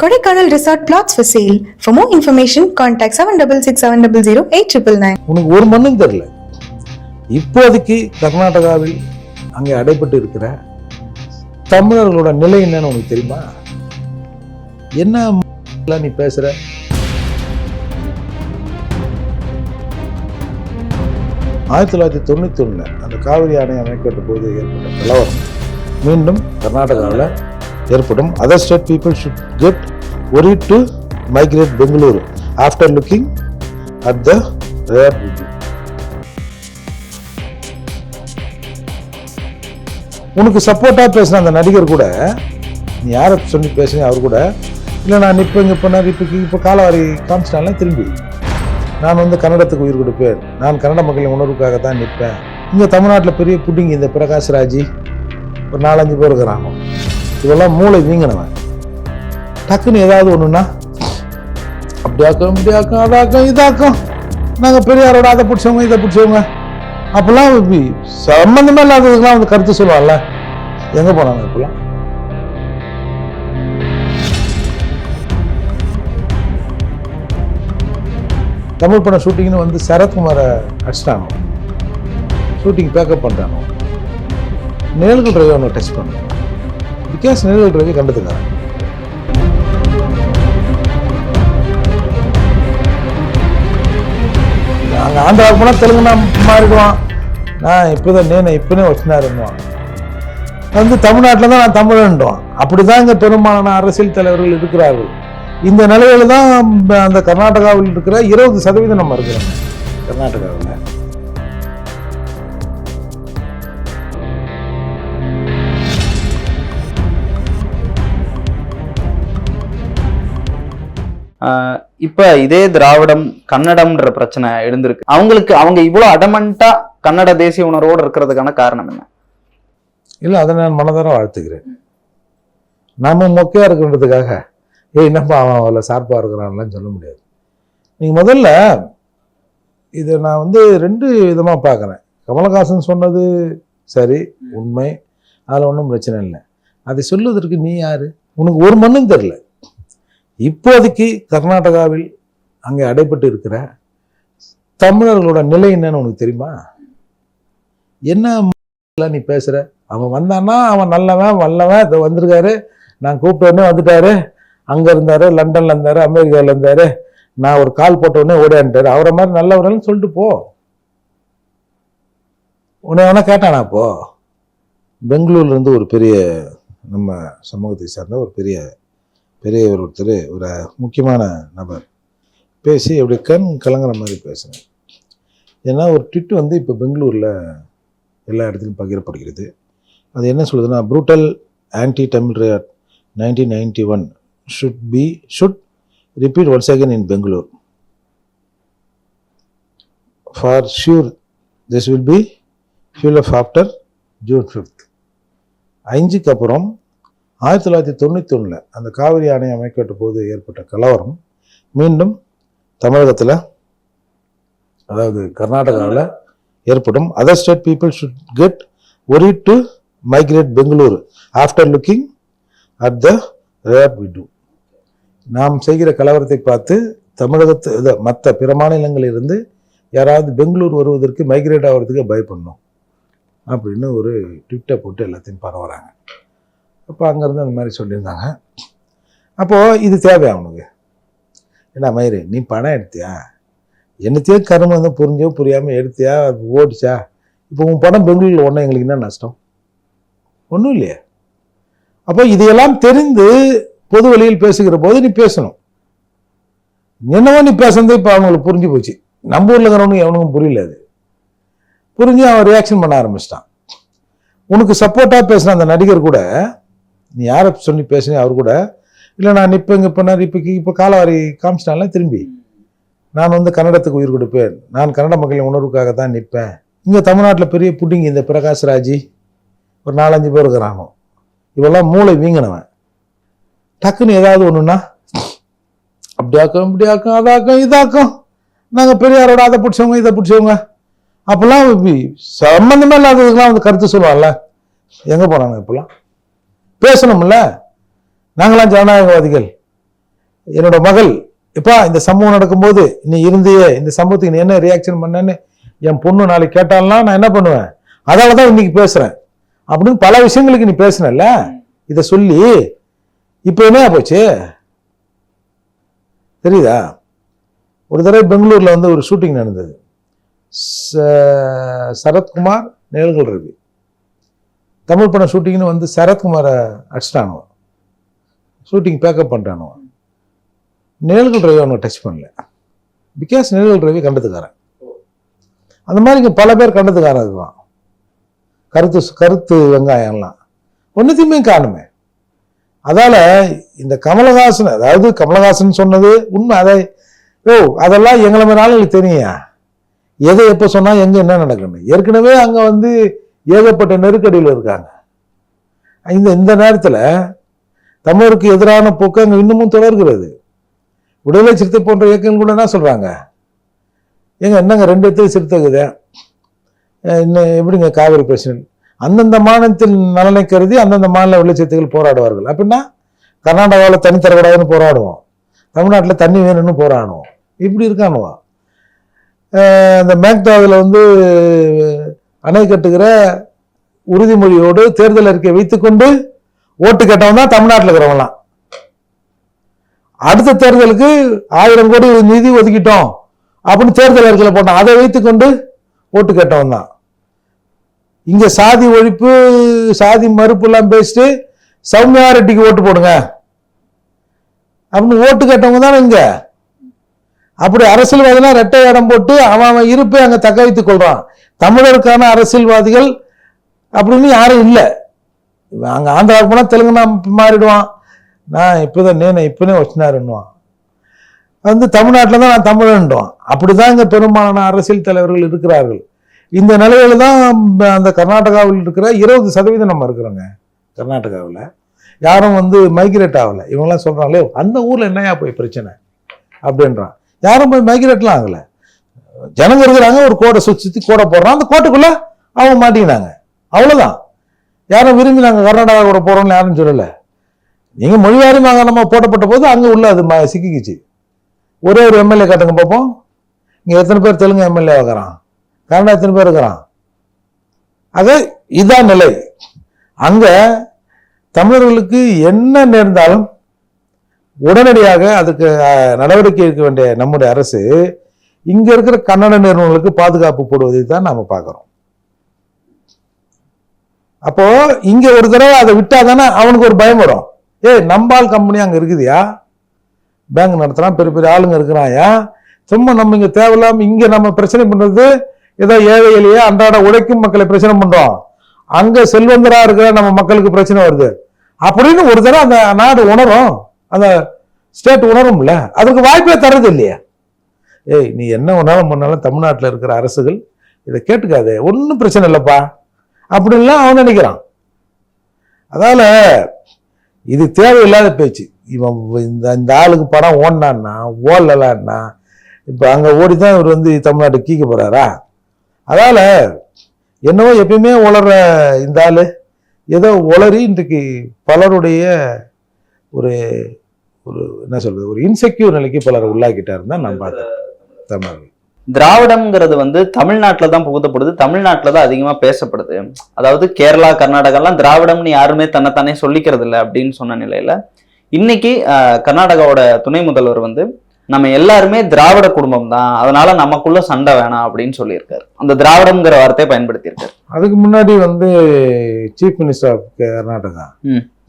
Kodaikanal resort flats for sale for more information contact seven double six seven double zero eight triple nine உனக்கு ஒரு மண்ணும் தெரியல இப்போதைக்கு கர்நாடகாவில் அங்கே அடைபட்டு இருக்கிற தமிழர்களோட நிலை என்னன்னு உனக்கு தெரியுமா? என்ன நீ பேசுற? ஆயிரத்தி தொள்ளாயிரத்தி தொண்ணூத்தி ஒண்ணுல அந்த காவிரி ஆணையம் அமைக்கப்பட்ட போது ஏற்பட்ட கலவரம் மீண்டும் கர்நாடகாவில் ஏற்படும். Other state people should get worry to migrate Bengaluru after looking at the rare உனக்கு சப்போர்ட்டாக பேசின அந்த நடிகர் கூட நீ யாரை சொல்லி பேசுனீங்க அவர் கூட இல்லை நான் நிற்பேங்க இங்கே நான் இப்போ இப்போ காலவாரி காமிச்சிட்டாலே திரும்பி. நான் வந்து கன்னடத்துக்கு உயிர் கொடுப்பேன். நான் கன்னட மக்களின் உணர்வுக்காக தான் நிற்பேன். இங்கே தமிழ்நாட்டில் பெரிய புட்டிங் இந்த பிரகாஷ் ராஜி. ஒரு நாலஞ்சு பேர் இருக்கிறாங்க. இதெல்லாம் மூளை வீங்கினவன் டக்குன்னு ஏதாவது ஒன்றுன்னா அப்படியாக்கும் இப்படியாக்கும் அதாக்கும் இதாக்கும். நாங்கள் பெரியாரோட அதை பிடிச்சவங்க இதை பிடிச்சவங்க. அப்பெல்லாம் சம்மந்தமே இல்லாததுக்கெல்லாம் வந்து கருத்து சொல்லுவாங்கல்ல. எங்கே போனாங்க இப்பெல்லாம்? தமிழ் படம் ஷூட்டிங்னு வந்து சரத்குமாரை அடிச்சிட்டானோ ஷூட்டிங் பேக்கப் பண்ணிட்டானோ நேல்கள் ரவி அவனை டச் பண்ணான் பிகாஸ் நிழல்கள் ரவி நாங்கள் ஆந்திராவுக்கு போனால் தெலுங்குனா மாறிடுவான் நான் இப்போ தான் நேனை இப்போனே வச்சினாருன்னுவான் வந்து தமிழ்நாட்டில் தான் நான் தமிழன்டுவான் அப்படி தான் இங்கே பெரும்பாலான அரசியல் தலைவர்கள் இருக்கிறார்கள். இந்த நிலையில தான் அந்த கர்நாடகாவில் இருக்கிற இருபது சதவீதம் நம்ம இருக்கிறோம். கர்நாடகாவில்? இப்போ இதே திராவிடம் கன்னடம்ன்ற பிரச்சனை எழுந்திருக்கு. அவங்களுக்கு அவங்க இவ்வளோ அடமெண்ட்டாக கன்னட தேசிய உணர்வோடு இருக்கிறதுக்கான காரணம் என்ன? இல்லை அதை நான் மனதார வாழ்த்துக்கிறேன். நம்ம மொக்கையாக இருக்கின்றதுக்காக ஏய் என்னப்பா அவன் அவளை சார்பாக இருக்கிறான்லாம் சொல்ல முடியாது. நீங்கள் முதல்ல இதை நான் வந்து ரெண்டு விதமாக பார்க்குறேன். கமலஹாசன் சொன்னது சரி உண்மை. அதில் ஒன்றும் பிரச்சனை இல்லை. அதை சொல்லுவதற்கு நீ யாரு? உனக்கு ஒரு மண்ணும் தெரில இப்போதைக்கு கர்நாடகாவில் அங்கே அடைப்பட்டு இருக்கிற தமிழர்களோட நிலை என்னன்னு உனக்கு தெரியுமா? என்ன நீ பேசுகிற அவன் வந்தான்னா அவன் நல்லவன் வல்லவன் இதை வந்திருக்காரு. நான் கூப்பிட்டோடனே வந்துட்டாரு. அங்கே இருந்தார் லண்டனில் இருந்தார் அமெரிக்காவில் இருந்தார். நான் ஒரு கால் போட்டோடனே உடனே அவரை மாதிரி நல்லவரன்னு சொல்லிட்டு போ. உன்னை வேணா கேட்டானா அப்போ? பெங்களூர்லேருந்து ஒரு பெரிய நம்ம சமூகத்தை சார்ந்த ஒரு பெரிய பெரியவர் ஒருத்தர் ஒரு முக்கியமான நபர். பேசி அப்படி கண் கலங்குற மாதிரி பேசுகிறேன் ஏன்னா ஒரு ட்விட் வந்து இப்போ பெங்களூரில் எல்லா இடத்துலையும் பகிரப்படுகிறது. அது என்ன சொல்லுதுன்னா brutal anti Tamil nineteen ninety one should be should repeat once again in Bangalore for sure this will be fuel of after June fifth அஞ்சுக்கு அப்புறம் ஆயிரத்தி தொள்ளாயிரத்தி தொண்ணூற்றி ஒன்றில் அந்த காவிரி ஆணையம் அமைக்கப்பட்ட போது ஏற்பட்ட கலவரம் மீண்டும் தமிழகத்தில் அதாவது கர்நாடகாவில் ஏற்படும். Other state people should get worry to migrate Bengaluru after looking at the rate we do நாம் செய்கிற கலவரத்தை பார்த்து தமிழகத்து இதை மற்ற பிற மாநிலங்களிலிருந்து யாராவது பெங்களூர் வருவதற்கு மைக்ரேட் ஆகிறதுக்கு பயப்படணும் அப்படின்னு ஒரு ட்விட்டை போட்டு எல்லாத்தையும் பரவுறாங்க. அப்போ அங்கேருந்து அந்த மாதிரி சொல்லியிருந்தாங்க. அப்போது இது தேவையா உனக்கு என்ன மயிறு நீ பணம் எடுத்தியா? என்னத்தையோ கரும வந்து புரிஞ்சோ புரியாமல் எடுத்தியா? ஓடிச்சா? இப்போ உன் படம் பெங்களூரில் ஒன்றும் எங்களுக்கு என்ன நஷ்டம்? ஒன்றும் இல்லையே. அப்போ இதையெல்லாம் தெரிந்து பொது வழியில் பேசுகிற போது நீ பேசணும். என்னவோ நீ பேசுனது இப்போ அவங்களுக்கு புரிஞ்சு போச்சு. நம்ம ஊரில் இருக்கிறவனுக்கு எவனுக்கும் புரியல அது. புரிஞ்சு அவன் ரியாக்ஷன் பண்ண ஆரம்பிச்சிட்டான். உனக்கு சப்போர்ட்டாக பேசின அந்த நடிகர் கூட நீ யாரை சொல்லி பேசுனே அவர் கூட? இல்லை நான் இப்போ இங்கே பண்ணார் இப்போ இப்போ காலவாரி காமிச்சிட்டான்ல திரும்பி. நான் வந்து கன்னடத்துக்கு உயிர் கொடுப்பேன். நான் கன்னட மக்களின் உணர்வுக்காக தான் நிற்பேன். இங்கே தமிழ்நாட்டில் பெரிய புட்டிங்க இந்த பிரகாஷ் ராஜி. ஒரு நாலஞ்சு பேர் இருக்கிறாங்க. இவெல்லாம் மூளை வீங்கினவன். டக்குன்னு ஏதாவது ஒன்றுன்னா அப்படியாக்கும் இப்படியாக்கும் அதாக்கும் இதாக்கும். நாங்கள் பெரியாரோட அதை பிடிச்சவங்க இதை பிடிச்சவங்க. அப்போல்லாம் இப்படி சம்மந்தமே இல்லாததுக்கெல்லாம் வந்து கருத்து சொல்லுவாங்கல்ல எங்கே போனாங்க இப்போல்லாம்? பேசணும்ல? நாங்களாம் ஜனநாயகவாதிகள். என்னோட மகள் இப்பா இந்த சம்பவம் நடக்கும்போது நீ இருந்தியே இந்த சம்பவத்துக்கு நீ என்ன ரியாக்ஷன் பண்ணேன்னு என் பொண்ணு நாளைக்கு கேட்டால்னா நான் என்ன பண்ணுவேன்? அதால தான் இன்னைக்கு பேசுறேன். அப்படின்னு பல விஷயங்களுக்கு நீ பேசுனல்ல? இதை சொல்லி இப்போ என்ன போச்சு தெரியுதா? ஒரு தடவை பெங்களூரில் வந்து ஒரு ஷூட்டிங் நடந்தது. ச- சரத்குமார் நிழல்கள் ரவி. தமிழ் படம் ஷூட்டிங்னு வந்து சரத்குமாரை அடிச்சிட்டானுவோ. ஷூட்டிங் பேக்கப் பண்ணிட்டானுவோம் நிழல்கள் ரவி அவனுக்கு டச் பண்ணல. பிகாஸ் நிழல்கள் ரவி கண்டதுக்காரன். அந்த மாதிரி இங்கே பல பேர் கண்டதுக்காரன் அதுதான். கருத்து கருத்து வெங்காயம்லாம். ஒன்றுத்தையுமே காணுமே. அதால் இந்த கமலஹாசன் அதாவது கமலஹாசன் சொன்னது உண்மை அதை ஓ அதெல்லாம் எங்களை மாதிரி ஆளுங்களுக்கு தெரியும்? எதை எப்போ சொன்னால் எங்கே என்ன நடக்கணும் ஏற்கனவே அங்கே வந்து ஏகப்பட்ட நெருக்கடியில் இருக்காங்க. இந்த இந்த நேரத்தில் தமிழருக்கு எதிரான போக்கு அங்கே இன்னமும் தொடர்கிறது. விடுதலை சிறுத்தை போன்ற இயக்கங்கள் கூட என்ன சொல்கிறாங்க ஏங்க என்னங்க ரெண்டு இடத்துல சிறுத்தைக்குது இன்னும் எப்படிங்க காவிரி பிரச்சனை? அந்தந்த மாநிலத்தின் நலனை கருதி அந்தந்த மாநில விடுதலை போராடுவார்கள். அப்படின்னா கர்நாடகாவில் தண்ணி தரக்கூடாதுன்னு போராடுவோம். தமிழ்நாட்டில் தண்ணி வேணும்னு போராடுவோம். இப்படி இருக்கானுவா? அந்த மேக்தாவில் வந்து அணை கட்டுகிற உறுதிமொழியோடு தேர்தல் அறிக்கை வைத்துக்கொண்டு ஓட்டு கேட்டவன் தான் தமிழ்நாட்டில் இருக்கிறவங்களாம் அடுத்த தேர்தலுக்கு ஆயிரம் கோடி நிதி ஒதுக்கிட்டோம் அப்படின்னு தேர்தல் அறிக்கையில் போட்டான். அதை வைத்துக்கொண்டு ஓட்டு கேட்டவன் தான். இங்க சாதி ஒழிப்பு சாதி மறுப்பு எல்லாம் பேசிட்டு சௌமியா ரெட்டிக்கு ஓட்டு போடுங்க. அப்படின்னு ஓட்டு கேட்டவங்க தானே இங்க. அப்படி அரசியல்வாதினா ரெட்டை இடம் போட்டு அவன் அவன் இருப்பை அங்க தக்க வைத்துக் கொள்றான். தமிழருக்கான அரசியல்வாதிகள் அப்படின்னு யாரும் இல்லை. அங்கே ஆந்திராவுக்கு போனால் தெலுங்குனா மாறிடுவான். நான் இப்போ தான் நேனை இப்போனே வச்சினாருன்னுவான் வந்து தமிழ்நாட்டில் தான் நான் தமிழன்டுவான் அப்படிதான் இங்கே பெரும்பாலான அரசியல் தலைவர்கள் இருக்கிறார்கள். இந்த நிலையில தான் அந்த கர்நாடகாவில் இருக்கிற இருபது சதவீதம் நம்ம இருக்கிறோங்க. கர்நாடகாவில். யாரும் வந்து மைக்ரேட் ஆகலை. இவங்கெல்லாம் சொல்கிறாங்களே அந்த ஊரில் என்னையா போய் பிரச்சனை? அப்படின்றான். யாரும் போய் மைக்ரேட்லாம் ஆகலை. ஜனங்க இருக்கிறாங்க ஒரு கோடை சுற்றி கோடை போடுறான். அந்த கோட்டைக்குள்ள அவங்க மாட்டிக்கினாங்க அவ்வளோதான் யாரும் விரும்பி நாங்கள் கர்நாடகா கூட போகிறோம்னு யாரும் சொல்லலை. நீங்கள் மொழிவாரி நாங்க நம்ம போட்டப்பட்ட போது அங்கே உள்ள அது ம- சிக்கிக்கிச்சு. ஒரே ஒரு எம்எல்ஏ காட்டுங்க பார்ப்போம் இங்கே எத்தனை பேர் தெலுங்கு எம்எல்ஏ இருக்கிறான் கர்நாடகா எத்தனை பேர் இருக்கிறான்? ஆக இதான் நிலை. அங்கே தமிழர்களுக்கு என்ன நேர்ந்தாலும் உடனடியாக அதுக்கு நடவடிக்கை எடுக்க வேண்டிய நம்முடைய அரசு இங்க இருக்கிற கன்னட நிறுவனங்களுக்கு பாதுகாப்பு போடுவதை தான் நாம பார்க்குறோம். அப்போ இங்க ஒரு தடவை அதை விட்டா தானே அவனுக்கு ஒரு பயம் வரும். ஏய் நம்பால் கம்பெனி அங்க இருக்குதுயா? பேங்க் நடத்துறான் பெரிய பெரிய ஆளுங்க இருக்கிறாயா? சும்மா நம்ம இங்க தேவையில்லாம இங்க நம்ம பிரச்சனை பண்றது ஏதோ ஏழை எளிய அன்றாட உழைக்கும் மக்களை பிரச்சனை பண்றோம். அங்க செல்வந்தரா இருக்கிற நம்ம மக்களுக்கு பிரச்சனை வருது. அப்படின்னு ஒரு தடவை அந்த நாடு உணரும். அந்த ஸ்டேட் உணரும்ல. அதுக்கு வாய்ப்பே தர்றது இல்லையா ஏய் நீ என்ன வேணாலும் பண்ணாலும் தமிழ்நாட்டில் இருக்கிற அரசுகள் இதை கேட்டுக்காதே. ஒன்றும் பிரச்சனை இல்லைப்பா. அப்படின்லாம் அவன் நினைக்கிறான். அதால இது தேவையில்லாத பேச்சு. இவன் இந்த இந்த ஆளுக்கு படம் ஓடினான்னா ஓடலன்னா இப்போ அங்கே ஓடி தான் இவர் வந்து தமிழ்நாட்டுக்கு கீக்க போறாரா? அதால என்னவோ எப்பயுமே உளற இந்த ஆளு ஏதோ உளறி இன்றைக்கு பலருடைய ஒரு ஒரு என்ன சொல்றது ஒரு இன்செக்யூர் நிலைக்கு பலரை உள்ளாக்கிட்டாருன்னு தான் நான் பார்த்தேன். தமிழ் திராவிடம்ங்கிறது வந்து தமிழ்நாட்டுல தான் புகுத்தப்படுது தமிழ்நாட்டுல தான் அதிகமா பேசப்படுது. அதாவது கேரளா கர்நாடகாலாம் திராவிடம்னு யாருமே தன்னைத்தானே சொல்லிக்கிறது இல்லை அப்படின்னு சொன்ன நிலையில இன்னைக்கு கர்நாடகாவோட துணை முதல்வர் வந்து நம்ம எல்லாருமே திராவிட குடும்பம் தான் அதனால நமக்குள்ள சண்டை வேணாம் அப்படின்னு சொல்லியிருக்காரு. அந்த திராவிடம்ங்கிற வார்த்தையை பயன்படுத்தியிருக்காரு. அதுக்கு முன்னாடி வந்து சீஃப் மினிஸ்டர் ஆஃப் கர்நாடகா.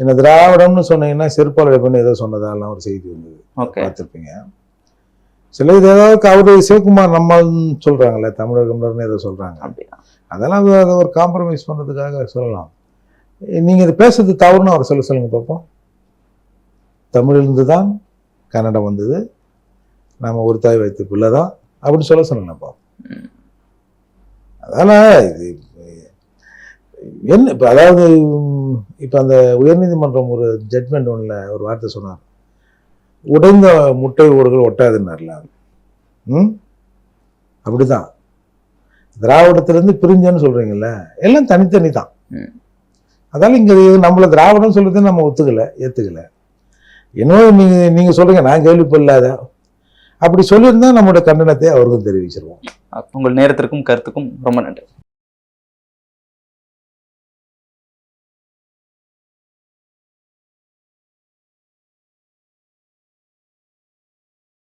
என்ன திராவிடம்னு சொன்னீங்கன்னா செருப்பால் பண்ணி ஏதோ சொன்னதாலாம் ஒரு செய்தி வந்தது. ஓகே. பார்த்துருப்பீங்க. சில இது ஏதாவது அவரு சிவகுமார் நம்மள்னு சொல்றாங்கல்ல தமிழர் கம்லர்னு ஏதோ அப்படியா? அதெல்லாம் அது- ஒரு காம்ப்ரமைஸ் பண்றதுக்காக சொல்லலாம். நீங்க இது பேசுறது தவறுன்னு அவர் சொல்ல சொல்லுங்க பார்ப்போம் தமிழிலிருந்து தான் கன்னடம் வந்தது. நாம ஒரு தாய் வைத்த பிள்ளை தான் அப்படின்னு சொல்ல சொல்லுங்க பார்ப்போம். அதனால இது என்ன இப்போ அதாவது இப்போ அந்த உயர்நீதிமன்றம் ஒரு ஜட்மெண்ட் ஒன்றில் ஒரு வார்த்தை சொன்னார். உடைந்த முட்டை ஓடுகள் ஒட்டாதுன்னார்ல ம்? அப்படிதான். திராவிடத்திலேருந்து பிரிஞ்சன்னு சொல்றீங்கல்ல எல்லாம் தனித்தனி தான். அதால இங்க நம்மள திராவிடம் சொல்றது நம்ம ஒத்துக்கல ஏத்துக்கல. என்னவோ நீங்க நீங்க சொல்றீங்க நான் கேள்விப்படலாத. அப்படி சொல்லியிருந்தா நம்முடைய கண்டனத்தை அவருக்கும் தெரிவிச்சிருவோம். உங்கள் நேரத்திற்கும் கருத்துக்கும் ரொம்ப நன்றி.